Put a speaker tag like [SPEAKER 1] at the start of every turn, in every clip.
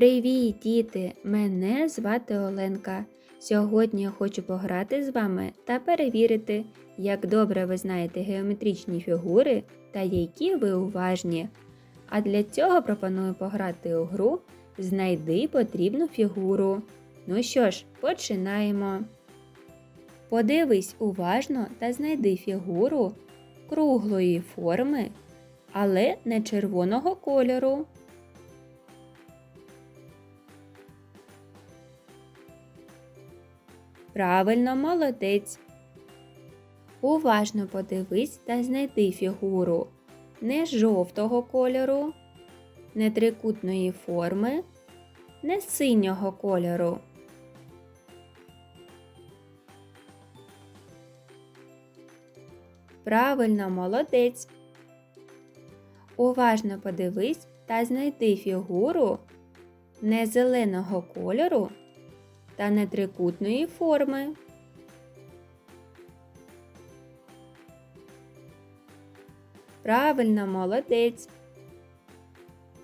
[SPEAKER 1] Привіт, діти! Мене звати Оленка. Сьогодні я хочу пограти з вами та перевірити, як добре ви знаєте геометричні фігури та які ви уважні. А для цього пропоную пограти у гру Знайди потрібну фігуру. Ну що ж, починаємо. Подивись уважно та знайди фігуру круглої форми, але не червоного кольору. Правильно, молодець. Уважно подивись та знайди фігуру не жовтого кольору, не трикутної форми, не синього кольору. Правильно, молодець. Уважно подивись та знайди фігуру не зеленого кольору та не трикутної форми. Правильно, молодець.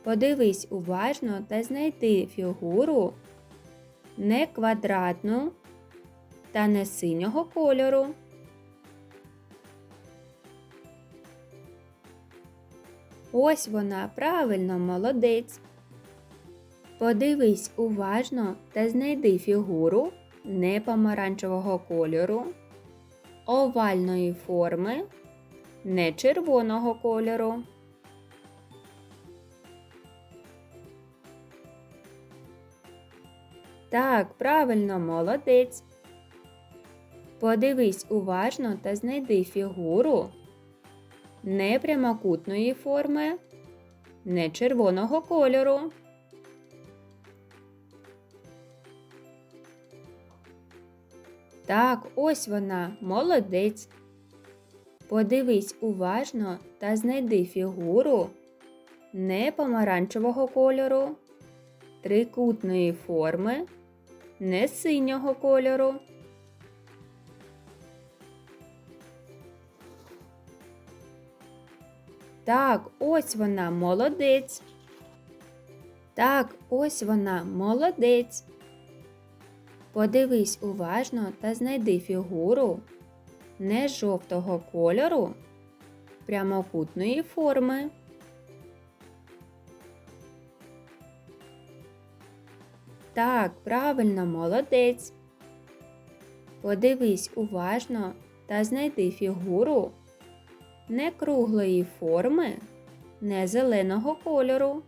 [SPEAKER 1] Подивись уважно та знайди фігуру не квадратну та не синього кольору. Ось вона, правильно, молодець. Подивись уважно та знайди фігуру не помаранчевого кольору, овальної форми, не червоного кольору. Так, правильно, молодець. Подивись уважно та знайди фігуру не прямокутної форми, не червоного кольору. Так, ось вона, молодець. Подивись уважно та знайди фігуру не помаранчевого кольору, трикутної форми, не синього кольору. Так, ось вона, молодець. Так, ось вона, молодець. Подивись уважно та знайди фігуру не жовтого кольору, прямокутної форми. Так, правильно, молодець. Подивись уважно та знайди фігуру не круглої форми, не зеленого кольору.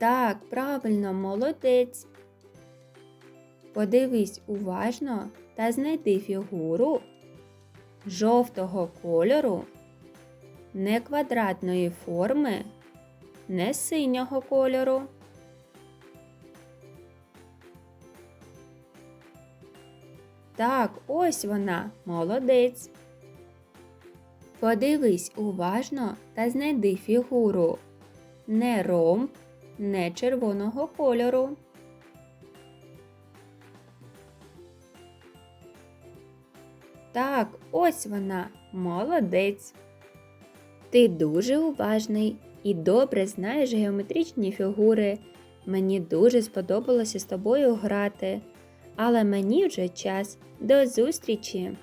[SPEAKER 1] Так, правильно, молодець. Подивись уважно та знайди фігуру жовтого кольору, не квадратної форми, не синього кольору. Так, ось вона, молодець. Подивись уважно та знайди фігуру не ромб, не червоного кольору. Так, ось вона, молодець. Ти дуже уважний і добре знаєш геометричні фігури. Мені дуже сподобалося з тобою грати. Але мені вже час. До зустрічі!